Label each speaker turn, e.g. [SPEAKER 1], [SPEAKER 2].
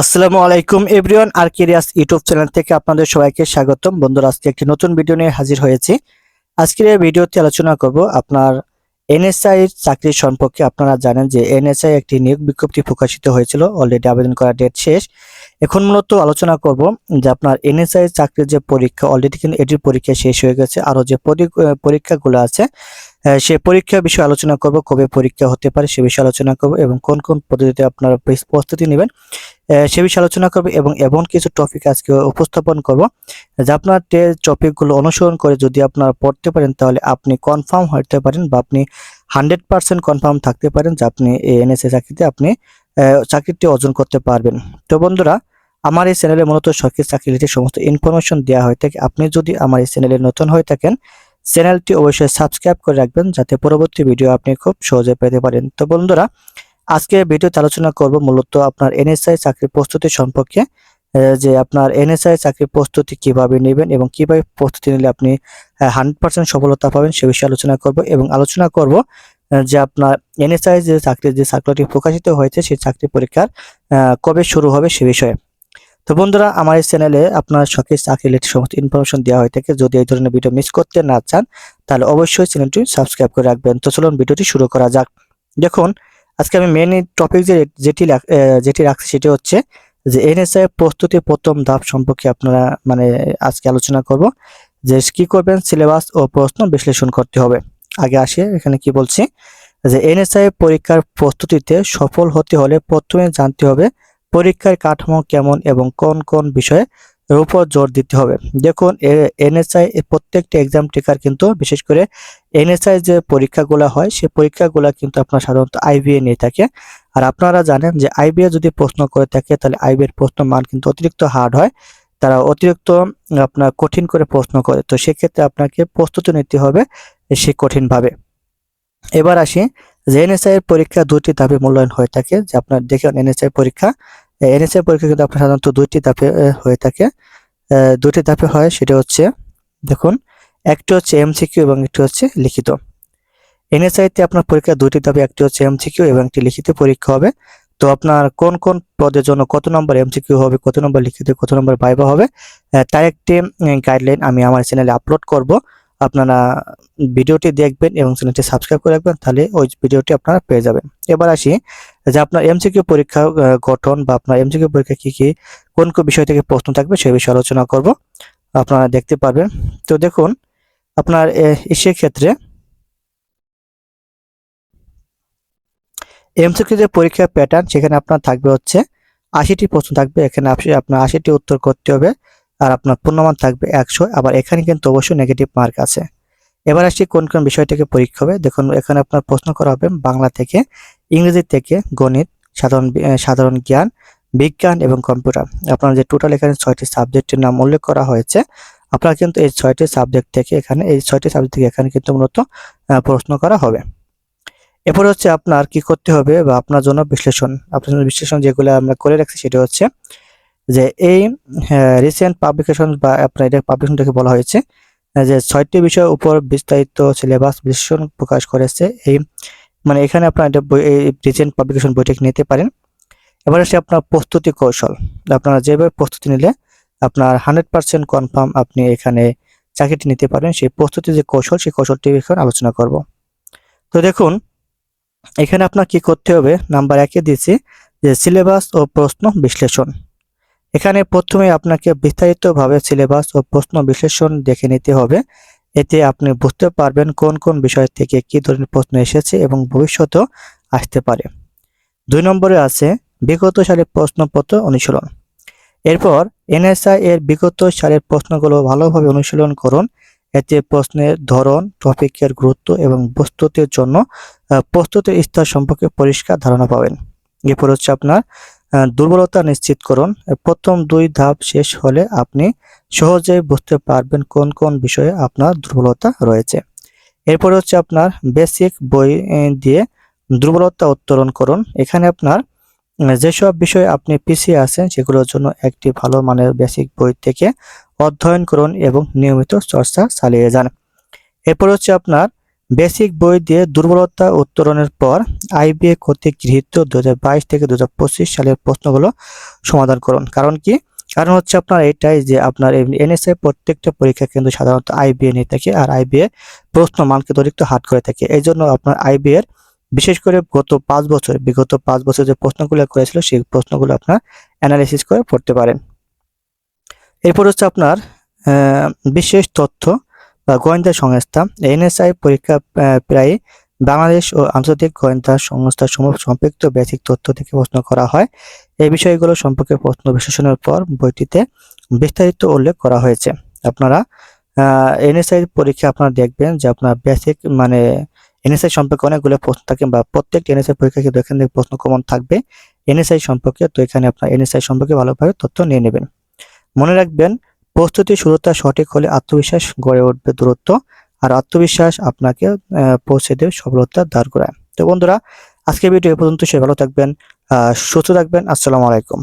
[SPEAKER 1] আসসালামু আলাইকুম এভরিওয়ান আর কেরিয়াস ইউটিউব চ্যানেল থেকে আপনাদের সবাইকে স্বাগতম। বন্ধুরা, আজকে একটি নতুন ভিডিও নিয়ে হাজির হয়েছি। আজকের এই ভিডিওতে আলোচনা করব আপনার এনএসআই এর চাকরি সম্পর্কে। আপনারা জানেন যে এনএসআই একটি নিয়োগ বিজ্ঞপ্তি প্রকাশিত হয়েছিল, অলরেডি আবেদন করার ডেট শেষ। এখন মূলত আলোচনা করব যে আপনার এনএসআই চাকরির যে পরীক্ষা অলরেডি কিন্তু এটির পরীক্ষা শেষ হয়ে গেছে। আরও যে পরি- পরীক্ষাগুলো আছে সে পরীক্ষার বিষয়ে আলোচনা করব, কবে পরীক্ষা হতে পারে সে বিষয়ে আলোচনা করব এবং কোন কোন পদ্ধতিতে আপনারা প্রস্তুতি নেবেন সে বিষয়ে আলোচনা করব এবং এমন কিছু টপিক আজকে উপস্থাপন করব, যে আপনার টপিকগুলো অনুসরণ করে যদি আপনারা পড়তে পারেন, তাহলে আপনি কনফার্ম হতে পারেন বা আপনি হান্ড্রেড পার্সেন্ট কনফার্ম থাকতে পারেন যে আপনি এনএসএ চাকরিতে আপনি চাকরিটি অর্জন করতে পারবেন। তো বন্ধুরা, আমার এই চ্যানেলে মূলত সরকারি চাকরি সমস্ত ইনফরমেশন দেওয়া হয়ে থাকে। আপনি যদি আমার এই চ্যানেলে নতুন হয়ে থাকেন চ্যানেলটি অবশ্যই সাবস্ক্রাইব করে রাখবেন যাতে পরবর্তী ভিডিও আপনি খুব সহজে পেতে পারেন। তো বন্ধুরা, আজকে ভিডিওতে আলোচনা করব মূলত আপনার এনএসআই চাকরি প্রস্তুতি সম্পর্কে যে আপনার এনএসআই চাকরি প্রস্তুতি কীভাবে নেবেন এবং কীভাবে প্রস্তুতি নিলে আপনি হান্ড্রেড পার্সেন্ট সফলতা পাবেন সে বিষয়ে আলোচনা করব এবং আলোচনা করব যে আপনার এনএসআই যে চাকরি যে চাকরিটি প্রকাশিত হয়েছে, সেই চাকরি পরীক্ষার কবে শুরু হবে সে বিষয়ে। তো বন্ধুরা, আমার এই চ্যানেলে আপনার শখের চাকরি রিলেটেড সমস্ত ইনফরমেশন দেওয়া হয়ে থাকে। যদি এই ধরনের ভিডিও মিস করতে না চান, তাহলে অবশ্যই চ্যানেলটি সাবস্ক্রাইব করে রাখবেন। তো চলুন ভিডিওটি শুরু করা যাক। দেখুন, আজকে আমি মেন টপিক যে, যেটি যেটি রাখছি সেটি হচ্ছে যে এনএসআই প্রস্তুতি প্রথম ধাপ সম্পর্কে আপনারা মানে আজকে আলোচনা করব। যে, কি করবেন সিলেবাস ও প্রশ্ন বিশ্লেষণ করতে হবে। আগে আসে, এখানে কি বলছি? যে এনএসআই পরীক্ষার প্রস্তুতিতে সফল হতে হলে প্রথমে জানতে হবে পরীক্ষার কাঠামো কেমন এবং কোন কোন বিষয়ে উপর জোর দিতে হবে? দেখুন এনএসআই প্রত্যেকটি এক্সাম টিকার কিন্তু বিশেষ করে এনএসআই যে পরীক্ষাগুলো হয় সেই পরীক্ষাগুলো কিন্তু আপনার সাধারণত আইবিএ নিয়ে থাকে। আর আপনারা জানেন যে আইবিএ যদি প্রশ্ন করে থাকে, তাহলে আইবিএ এর প্রশ্ন মান কিন্তু অতিরিক্ত হার্ড হয়। তারা অতিরিক্ত আপনার কঠিন করে প্রশ্ন করে। তো সেক্ষেত্রে আপনাকে প্রস্তুতি নিতে হবে সে কঠিনভাবে। এবার আসি যে এনএসআই এর পরীক্ষা দুটি ধাপে মূল্যায়ন হয়ে থাকে, যে আপনার দেখেন এনএসআই পরীক্ষা। এনএসআই পরীক্ষা কিন্তু আপনার সাধারণত দুইটি ধাপে হয়ে থাকে। দুটি ধাপে হয়, সেটা হচ্ছে, দেখুন, একটি হচ্ছে এমসিকিউ এবং একটি হচ্ছে লিখিত। এনএসআই তে আপনার পরীক্ষা দুটি ধাপে, একটি হচ্ছে এমসিকিউ এবং একটি লিখিত পরীক্ষা হবে। তো আপনার কোন কোন পদের জন্য কত নম্বর এমসিকিউ হবে, কত নম্বর লিখিত, কত নম্বর ভাইবা হবে তার একটি গাইডলাইন আমি আমার চ্যানেলে আপলোড করব। আপনারা ভিডিওটি দেখবেন এবং চ্যানেলটি সাবস্ক্রাইব করে রাখবেন, তাহলে ওই ভিডিওটি আপনারা পেয়ে যাবেন। এবার আসি যে আপনার এমসিকিউ পরীক্ষা গঠন বা আপনার এমসিকিউ পরীক্ষা কি কি, কোন কোন বিষয় থেকে প্রশ্ন থাকবে সেই বিষয়ে আলোচনা করব। আপনারা দেখতে পারবেন। তো দেখুন, আপনার সেক্ষেত্রে এমসিকিউ যে পরীক্ষার প্যাটার্ন সেখানে আপনার থাকবে হচ্ছে আশিটি প্রশ্ন থাকবে। এখানে আপনি- আপনার আশিটি উত্তর করতে হবে। আর আপনার পূর্ণমান থাকবে একশো, আবার এখানে কিন্তু অবশ্যই নেগেটিভ মার্ক আছে। এবার আসছি কোন কোন বিষয় থেকে পরীক্ষা হবে। দেখুন, এখানে আপনার প্রশ্ন করা হবে, বাংলা থেকে ইংরেজি থেকে গণিত, সাধারণ সাধারণ জ্ঞান, বিজ্ঞান এবং কম্পিউটার। আপনার যে টোটাল এখানে ছয়টি সাবজেক্টের নাম উল্লেখ করা হয়েছে, আপনার কিন্তু এই ছয়টি সাবজেক্ট থেকে এখানে, এই ছয়টি সাবজেক্ট থেকে এখানে কিন্তু মূলত প্রশ্ন করা হবে। এরপর হচ্ছে আপনার কি করতে হবে বা আপনার জন্য বিশ্লেষণ। আপনার জন্য বিশ্লেষণ যেগুলো আমরা করে রাখছি সেটা হচ্ছে যে এই রিসেন্ট পাবলিকেশন বা আপনার এটা পাবলিকেশনটাকে বলা হয়েছে যে ছয়টি বিষয়ের উপর বিস্তারিত সিলেবাস বিশ্লেষণ প্রকাশ করেছে এই মানে এখানে আপনার এটা এই রিসেন্ট পাবলিকেশন বইটি নিতে পারেন। এবার আসে আপনার প্রস্তুতি কৌশল। আপনারা যেভাবে প্রস্তুতি নিলে আপনার হান্ড্রেড পার্সেন্ট কনফার্ম আপনি এখানে চাকরিটি নিতে পারেন, সেই প্রস্তুতি যে কৌশল, সেই কৌশলটি এখন আলোচনা করব। তো দেখুন, এখানে আপনার কি করতে হবে? নাম্বার একে দিয়েছি, যে সিলেবাস ও প্রশ্ন বিশ্লেষণ। এখানে প্রথমে আপনাকে বিস্তারিতভাবে সিলেবাস ও প্রশ্ন বিশ্লেষণ দেখে নিতে হবে। এতে আপনি বুঝতে পারবেন কোন কোন বিষয় থেকে কি ধরনের প্রশ্ন এসেছে এবং ভবিষ্যতেও আসতে পারে। দুই নম্বরে আছে বিগত সালের প্রশ্নপত্র অনুশীলন। এরপর এনএসআই এর বিগত সালের প্রশ্নগুলো ভালোভাবে অনুশীলন করুন। এতে প্রশ্নের ধরন, টপিকের গুরুত্ব এবং প্রস্তুতির জন্য প্রস্তুতির স্তর সম্পর্কে পরিষ্কার ধারণা পাবেন। এরপর হচ্ছে আপনার দুর্বলতা নিশ্চিত করুন। প্রথম দুই ধাপ শেষ হলে আপনি সহজেই বুঝতে পারবেন কোন কোন বিষয়ে আপনার দুর্বলতা রয়েছে। এরপর হচ্ছে আপনার বেসিক বই দিয়ে দুর্বলতা উত্তরণ করুন। এখানে আপনার যেসব বিষয়ে আপনি পিছিয়ে আছেন সেগুলোর জন্য একটি ভালো মানের বেসিক বই থেকে অধ্যয়ন করুন এবং নিয়মিত চর্চা চালিয়ে যান। এরপর হচ্ছে আপনার বেসিক বই দিয়ে দুর্বলতা উত্তরণের পর আইবিএ কর্তৃক গৃহীত দু হাজার বাইশ থেকে দু হাজার পঁচিশ সালের প্রশ্নগুলো সমাধান করুন। কারণ কি? কারণ হচ্ছে আপনার এটাই যে আপনার এনএসআই প্রত্যেকটা পরীক্ষা কিন্তু সাধারণত আইবিএ নিয়ে থাকে আর আইবিএ প্রশ্ন মানকে অতিরিক্ত হার্ড করে থাকে। এই জন্য আপনার আইবিএ বিশেষ করে গত পাঁচ বছর, বিগত পাঁচ বছর যে প্রশ্নগুলো করেছিল সেই প্রশ্নগুলো আপনার অ্যানালিসিস করে পড়তে পারেন। এরপর হচ্ছে আপনার বিশেষ তথ্য গোয়েন্দা সংস্থা, এনএসআই পরীক্ষা প্রায় বাংলাদেশ ও আন্তর্জাতিক গোয়েন্দা সংস্থা সমূহ সম্পৃক্ত বেসিক তথ্য থেকে প্রশ্ন করা হয়। এই বিষয়গুলো সম্পর্কে প্রশ্ন বিশ্লেষণের পর বইটিতে বিস্তারিত উল্লেখ করা হয়েছে। আপনারা এনএসআই পরীক্ষা আপনারা দেখবেন যে আপনার বেসিক মানে এনএসআই সম্পর্কে অনেকগুলো প্রশ্ন থাকে বা প্রত্যেক এনএসআই পরীক্ষা কিন্তু এখান থেকে প্রশ্ন কমন থাকবে। এনএসআই সম্পর্কে তো এখানে আপনার এনএসআই সম্পর্কে ভালোভাবে তথ্য নিয়ে নেবেন। মনে রাখবেন প্রস্তুতি শুরুতা সঠিক হলে আত্মবিশ্বাস গড়ে উঠবে দূরত্ব আর আত্মবিশ্বাস আপনাকে পৌঁছে দেবে সফলতা দ্বার করায়। তো বন্ধুরা আজকে ভিডিও এ পর্যন্ত সে ভালো থাকবেন সুস্থ থাকবেন। আসসালামু আলাইকুম।